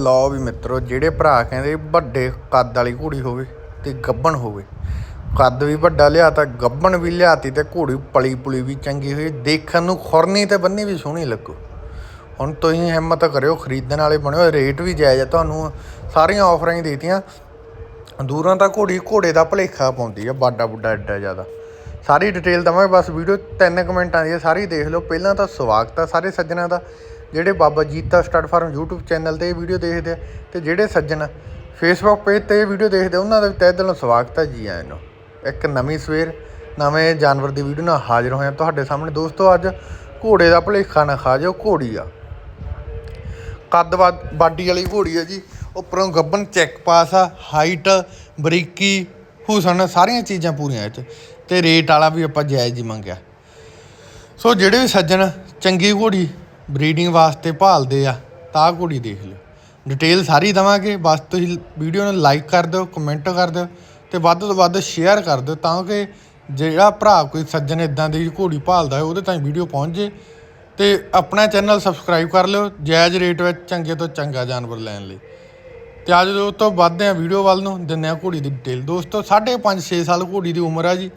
ਲਓ ਵੀ ਮਿੱਤਰੋ, ਜਿਹੜੇ ਭਰਾ ਕਹਿੰਦੇ ਵੱਡੇ ਕੱਦ ਵਾਲੀ ਘੋੜੀ ਹੋਵੇ ਤੇ ਗੱਬਣ ਹੋਵੇ, ਕੱਦ ਵੀ ਵੱਡਾ ਲਿਆ ਤਾਂ ਗੱਬਣ ਵੀ ਲਿਆਤੀ ਤੇ ਘੋੜੀ ਪਲੀ ਪੁਲੀ ਵੀ ਚੰਗੀ ਹੋਈ, ਦੇਖਣ ਨੂੰ ਖੁਰਨੀ ਤੇ ਬੰਨੀ ਵੀ ਸੋਹਣੀ ਲੱਗੂ। ਹੁਣ ਤੁਸੀਂ ਹਿੰਮਤ ਕਰਿਓ, ਖਰੀਦਣ ਵਾਲੇ ਬਣਿਓ, ਰੇਟ ਵੀ ਜਾਇਜ਼ ਹੈ ਤੁਹਾਨੂੰ ਸਾਰੀਆਂ ਆਫਰਾਂ ਹੀ ਦੇਤੀਆਂ। ਦੂਰਾਂ ਤਾਂ ਘੋੜੀ, ਘੋੜੇ ਦਾ ਭਲੇਖਾ ਪਾਉਂਦੀ ਆ ਬਾਡਾ ਬੁੱਡਾ ਐਡਾ ਜ਼ਿਆਦਾ। ਸਾਰੀ ਡਿਟੇਲ ਦਵਾਂਗੇ, ਬਸ ਵੀਡੀਓ ਤਿੰਨ ਕਮੈਂਟਾਂ ਦੀ ਸਾਰੀ ਦੇਖ ਲਓ। ਪਹਿਲਾਂ ਤਾਂ ਸਵਾਗਤ ਆ ਸਾਰੇ ਸੱਜਣਾ ਦਾ। ਜਿਹੜੇ Baba Jeeta stud farm YouTube channel ਤੇ ਇਹ ਵੀਡੀਓ ਦੇਖਦੇ ਆ ਤੇ ਜਿਹੜੇ ਸੱਜਣ ਫੇਸਬੁੱਕ ਪੇਜ ਤੇ ਇਹ ਵੀਡੀਓ ਦੇਖਦੇ ਆ, ਉਹਨਾਂ ਦਾ ਵੀ ਤਹਿ ਦਿਲੋਂ ਸਵਾਗਤ ਹੈ ਜੀ ਆਇਆਂ ਨੂੰ। ਇੱਕ ਨਵੀਂ ਸਵੇਰ ਨਵੇਂ ਜਾਨਵਰ ਦੀ ਵੀਡੀਓ ਨਾਲ ਹਾਜ਼ਰ ਹੋਇਆ ਤੁਹਾਡੇ ਸਾਹਮਣੇ। ਦੋਸਤੋ ਅੱਜ ਘੋੜੇ ਦਾ ਭਲੇਖਾ ਨਾ ਖਾ ਜਾਓ ਘੋੜੀ ਆ। ਕੱਦ ਵਾ- ਬਾਡੀ ਵਾਲੀ ਘੋੜੀ ਆ ਜੀ। ਉੱਪਰੋਂ ਗੱਬਨ ਚੈੱਕ ਪਾਸ ਆ ਹਾਈਟ ਬਰੀਕੀ ਹੁਸਨ ਸਾਰੀਆਂ ਚੀਜ਼ਾਂ ਪੂਰੀਆਂ ਇਹ 'ਚ। ਤੇ ਰੇਟ ਵਾਲਾ ਵੀ ਆਪਾਂ ਜਾਇਜ਼ ਹੀ ਮੰਗਿਆ। ਸੋ ਜਿਹੜੇ ਵੀ ਸੱਜਣ ਚੰਗੀ ਘੋੜੀ ਬਰੀਡਿੰਗ ਵਾਸਤੇ ਭਾਲਦੇ ਆ, ਤਾਂ ਘੋੜੀ ਦੇਖ ਲਿਓ। ਡਿਟੇਲ ਸਾਰੀ ਦਵਾਂਗੇ, ਬਸ ਤੁਸੀਂ ਵੀਡੀਓ ਨੂੰ ਲਾਈਕ ਕਰ ਦਿਓ ਕਮੈਂਟ ਕਰ ਦਿਓ ਤੇ ਵੱਧ ਤੋਂ ਵੱਧ ਸ਼ੇਅਰ ਕਰ ਦਿਓ ਤਾਂ ਕਿ ਜਿਹੜਾ ਭਰਾ ਕੋਈ ਸੱਜਣ ਇਦਾਂ ਦੀ ਘੋੜੀ ਭਾਲਦਾ ਹੈ ਉਹਦੇ ਤਾਈਂ ਵੀਡੀਓ ਪਹੁੰਚ ਜੇ। ਤੇ ਆਪਣਾ ਚੈਨਲ ਸਬਸਕ੍ਰਾਈਬ ਕਰ ਲਿਓ, ਜਾਇਜ਼ ਰੇਟ ਵਿੱਚ ਚੰਗੇ ਤੋਂ ਚੰਗਾ ਜਾਨਵਰ ਲੈਣ ਲਈ। ਤੇ ਅੱਜ ਉਹ ਤੋਂ ਵੱਧਦੇ ਆ ਵੀਡੀਓ ਵੱਲ ਨੂੰ, ਦਿੰਦੇ ਆ ਘੋੜੀ ਦੀ ਡਿਟੇਲ ਦੋਸਤੋ 5.5 6 ਸਾਲ ਘੋੜੀ ਦੀ ਉਮਰ ਆ ਜੀ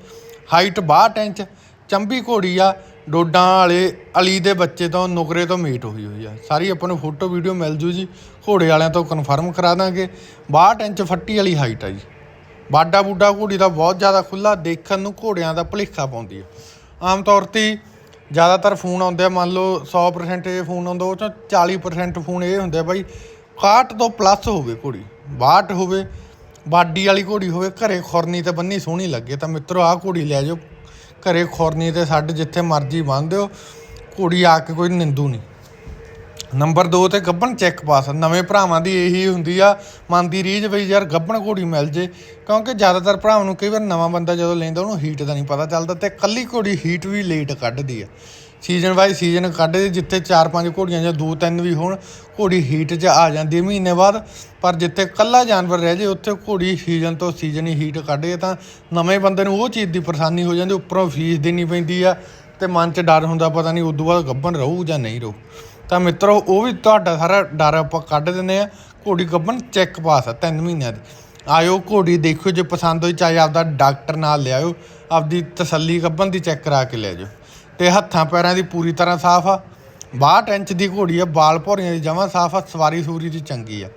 ਹਾਈਟ 62 ਇੰਚ, ਚੰਬੀ ਘੋੜੀ ਆ ਡੋਡਾਂ ਵਾਲੇ ਅਲੀ ਦੇ ਬੱਚੇ ਤੋਂ, ਨੁਕਰੇ ਤੋਂ ਮੀਟ ਹੋਈ ਹੋਈ ਆ। ਸਾਰੀ ਆਪਾਂ ਨੂੰ ਫੋਟੋ ਵੀਡੀਓ ਮਿਲ ਜੂ ਜੀ। ਘੋੜੇ ਵਾਲਿਆਂ ਤੋਂ ਕਨਫਰਮ ਕਰਾ ਦਾਂਗੇ। 62 ਇੰਚ ਫੱਟੀ ਵਾਲੀ ਹਾਈਟ ਆ ਜੀ। ਬਾਡਾ ਬੂਡਾ ਘੋੜੀ ਦਾ ਬਹੁਤ ਜ਼ਿਆਦਾ ਖੁੱਲਾ ਦੇਖਣ ਨੂੰ ਘੋੜਿਆਂ ਦਾ ਭਲੇਖਾ ਪਾਉਂਦੀ ਆ। ਆਮ ਤੌਰ ਤੇ ਜ਼ਿਆਦਾਤਰ ਫੋਨ ਆਉਂਦੇ ਆ, ਮੰਨ ਲਓ 100% ਇਹ ਫੋਨ ਆਉਂਦਾ, ਉਹ ਚੋਂ 40% ਫੋਨ ਇਹ ਹੁੰਦੇ ਆ ਬਾਈ। 61 ਤੋਂ ਪਲੱਸ ਹੋਵੇ ਘੋੜੀ 62 ਹੋਵੇ, ਬਾਡੀ ਵਾਲੀ ਘੋੜੀ ਹੋਵੇ, ਘਰੇ ਖੁਰਨੀ ਤੇ ਬੰਨੀ ਸੋਹਣੀ ਲੱਗੇ, ਤਾਂ ਮਿੱਤਰੋ ਆਹ ਘੋੜੀ ਲੈ ਜਾਓ। ਘਰੇ ਖੁਰਨੀ ਤੇ ਸਾਡੇ ਜਿੱਥੇ ਮਰਜ਼ੀ ਬੰਨ ਦਿਓ ਘੋੜੀ ਆ ਕੇ ਕੋਈ ਨਿੰਦੂ ਨਹੀਂ। ਨੰਬਰ 2 ਤੇ ਗੱਬਣ ਚੈੱਕ ਪਾਸ ਨਵੇਂ ਭਰਾਵਾਂ ਦੀ ਇਹੀ ਹੁੰਦੀ ਆ, ਮਨ ਦੀ ਰੀਝ ਬਈ ਯਾਰ ਗੱਬਣ ਘੋੜੀ ਮਿਲ ਜੇ, ਕਿਉਂਕਿ ਜ਼ਿਆਦਾਤਰ ਭਰਾਵਾਂ ਨੂੰ ਕਈ ਵਾਰ ਨਵਾਂ ਬੰਦਾ ਜਦੋਂ ਲੈਂਦਾ ਉਹਨੂੰ ਹੀਟ ਦਾ ਨਹੀਂ ਪਤਾ ਚੱਲਦਾ ਤੇ ਕੱਲੀ ਘੋੜੀ ਹੀਟ ਵੀ ਲੇਟ ਕੱਢਦੀ ਆ। ਸੀਜ਼ਨ ਵਾਈਜ਼ ਸੀਜ਼ਨ ਕੱਢਦੇ ਜਿੱਥੇ 4-5 ਘੋੜੀਆਂ ਜਾਂ 2-3 ਵੀ ਹੋਣ, ਘੋੜੀ ਹੀਟ 'ਚ ਆ ਜਾਂਦੀ ਹੈ ਮਹੀਨੇ ਬਾਅਦ। ਪਰ ਜਿੱਥੇ ਕੱਲਾ ਜਾਨਵਰ ਰਹਿ ਜੇ, ਉੱਥੇ ਘੋੜੀ ਸੀਜ਼ਨ ਤੋਂ ਸੀਜ਼ਨ ਹੀ ਹੀਟ ਕੱਢੇ ਤਾਂ ਨਵੇਂ ਬੰਦੇ ਨੂੰ ਉਹ ਚੀਜ਼ ਦੀ ਪਰੇਸ਼ਾਨੀ ਹੋ ਜਾਂਦੀ, ਉੱਪਰੋਂ ਫੀਸ ਦੇਣੀ ਪੈਂਦੀ ਆ ਤੇ ਮਨ 'ਚ ਡਰ ਹੁੰਦਾ, ਪਤਾ ਨਹੀਂ ਉਦੋਂ ਬਾਅਦ ਗੱਭਣ ਰਹੂ ਜਾਂ ਨਹੀਂ ਰਹੂ। ਤਾਂ ਮਿੱਤਰੋ, ਉਹ ਵੀ ਤੁਹਾਡਾ ਸਾਰਾ ਡਰ ਆਪਾਂ ਕੱਢ ਦਿੰਦੇ ਆ ਘੋੜੀ ਗੱਬਣ ਚੈੱਕ ਪਾਸ ਆ 3 ਮਹੀਨਿਆਂ ਦੀ। ਆਇਓ ਘੋੜੀ ਦੇਖਿਓ, ਜੇ ਪਸੰਦ ਹੋਈ ਚਾਹੇ ਆਪਦਾ ਡਾਕਟਰ ਨਾਲ ਲਿਆਇਓ, ਆਪਦੀ ਤਸੱਲੀ ਗੱਬਣ ਦੀ ਚੈੱਕ ਕਰਾ ਕੇ ਲੈ ਜਾਓ ਤੇ ਹੱਥਾਂ ਪੈਰਾਂ ਦੀ ਪੂਰੀ ਤਰ੍ਹਾਂ ਸਾਫ਼ ਆ। 62 ਇੰਚ ਦੀ ਘੋੜੀ ਆ, ਬਾਲ ਭੌਰੀਆਂ ਦੀ ਜਮਾਂ ਸਾਫ਼ ਆ, ਸਵਾਰੀ ਸੂਰੀ ਦੀ ਚੰਗੀ ਆ।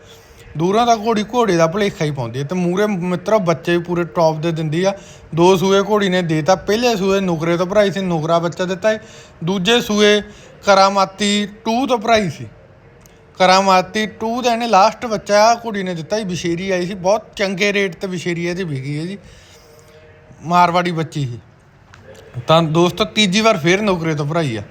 ਦੂਰਾਂ ਦਾ ਘੋੜੀ ਘੋੜੇ ਦਾ ਭਲੇਖਾ ਹੀ ਪਾਉਂਦੀ ਹੈ ਤੇ ਮੂਰੇ ਮਿੱਤਰੋ ਬੱਚੇ ਵੀ ਪੂਰੇ ਟੌਪ ਦੇ ਦਿੰਦੀ ਆ। ਦੋ ਸੂਏ ਘੋੜੀ ਨੇ ਦੇਤਾ, ਪਹਿਲੇ ਸੂਏ ਨੁਕਰੇ ਤੋਂ ਭਰਾਈ ਸੀ, ਨੁਕਰਾ ਬੱਚਾ ਦਿੱਤਾ ਹੈ ਦੂਜੇ ਸੂਏ ਕਰਾਮਾਤੀ 2 ਤੋਂ ਭਰਾਈ ਸੀ। ਕਰਾਮਾਤੀ 2 ਦਾ ਇਹਨੇ ਲਾਸਟ ਬੱਚਾ ਆ ਕੁੜੀ ਨੇ ਦਿੱਤਾ ਸੀ ਵਿਸ਼ੇਰੀ ਆਈ ਸੀ, ਬਹੁਤ ਚੰਗੇ ਰੇਟ ਤੇ ਵਿਸ਼ੇਰੀ ਇਹਦੀ ਵਿਕੀ ਹੈ ਜੀ। ਮਾਰਵਾੜੀ ਬੱਚੀ ਸੀ। ਤਾਂ ਦੋਸਤੋ, ਤੀਜੀ ਵਾਰ ਫੇਰ ਨੌਕਰੀ ਤੋਂ ਭਰਾਈ ਆ।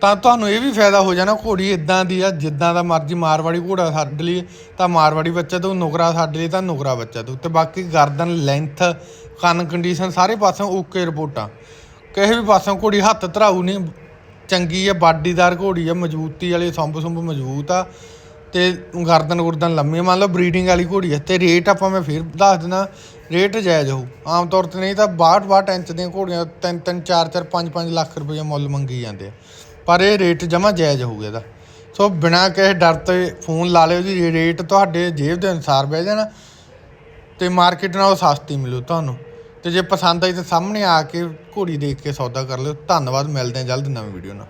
ਤਾਂ ਤੁਹਾਨੂੰ ਇਹ ਵੀ ਫਾਇਦਾ ਹੋ ਜਾਣਾ ਘੋੜੀ ਇਦਾਂ ਦੀ ਆ, ਜਿੱਦਾਂ ਦਾ ਮਰਜ਼ੀ ਮਾਰਵਾੜੀ ਘੋੜਾ ਸਾਡੇ ਲਈ ਤਾਂ ਮਾਰਵਾੜੀ ਬੱਚਾ ਤੂੰ ਨੁਕਰਾ ਸਾਡੇ ਲਈ ਤਾਂ ਨੁਕਰਾ ਬੱਚਾ ਤੂੰ। ਤੇ ਬਾਕੀ ਗਰਦਨ ਲੈਂਥ ਕੰਨ ਕੰਡੀਸ਼ਨ ਸਾਰੇ ਪਾਸੋਂ ਓਕੇ ਰਿਪੋਰਟਾਂ। ਕਿਸੇ ਵੀ ਪਾਸੋਂ ਘੋੜੀ ਹੱਥ ਧਰਾਊ ਨਹੀਂ ਚੰਗੀ ਆ, ਬਾਡੀਦਾਰ ਘੋੜੀ ਆ, ਮਜ਼ਬੂਤੀ ਵਾਲੀ ਸੰਭ ਸੁੰਭ ਮਜ਼ਬੂਤ ਆ, ਤੇ ਗਰਦਨ ਗੁਰਦਨ ਲੰਮੀ ਮੰਨ ਲਓ ਬਰੀਡਿੰਗ ਵਾਲੀ ਘੋੜੀ ਆ, ਤੇ ਰੇਟ ਆਪਾਂ ਮੈਂ ਫਿਰ ਦੱਸ ਦਿੰਦਾ ਰੇਟ ਜਾਇਜ਼ ਹੋਊ। ਆਮ ਤੌਰ ਤੇ ਨਹੀਂ ਤਾਂ 62 62 ਇੰਚ ਦੀਆਂ ਘੋੜੀਆਂ 3 3 4 4 5 5 ਲੱਖ ਰੁਪਏ ਮੁੱਲ ਮੰਗੀ ਜਾਂਦੇ ਆ। ਪਰ ਇਹ ਰੇਟ ਜਮਾ ਜਾਇਜ਼ ਹੋਊਗਾ ਇਹਦਾ। ਸੋ ਬਿਨਾਂ ਕਿਸੇ ਡਰ ਤੇ ਫੋਨ ਲਾ ਲਿਓ ਜੀ ਰੇਟ ਤੁਹਾਡੇ ਜੇਬ ਦੇ ਅਨਸਾਰ ਬਹਿ ਜਾਣਾ ਤੇ ਮਾਰਕੀਟ ਨਾਲੋਂ ਸਸਤੀ ਮਿਲੂ ਤੁਹਾਨੂੰ। ਤੇ ਜੇ ਪਸੰਦ ਆਈ ਤਾਂ ਸਾਹਮਣੇ ਆ ਕੇ ਘੋੜੀ ਦੇਖ ਕੇ ਸੌਦਾ ਕਰ ਲਿਓ। ਧੰਨਵਾਦ, ਮਿਲਦੇ ਹਾਂ ਜਲਦ ਨਵੀਂ ਵੀਡੀਓ ਨਾਲ।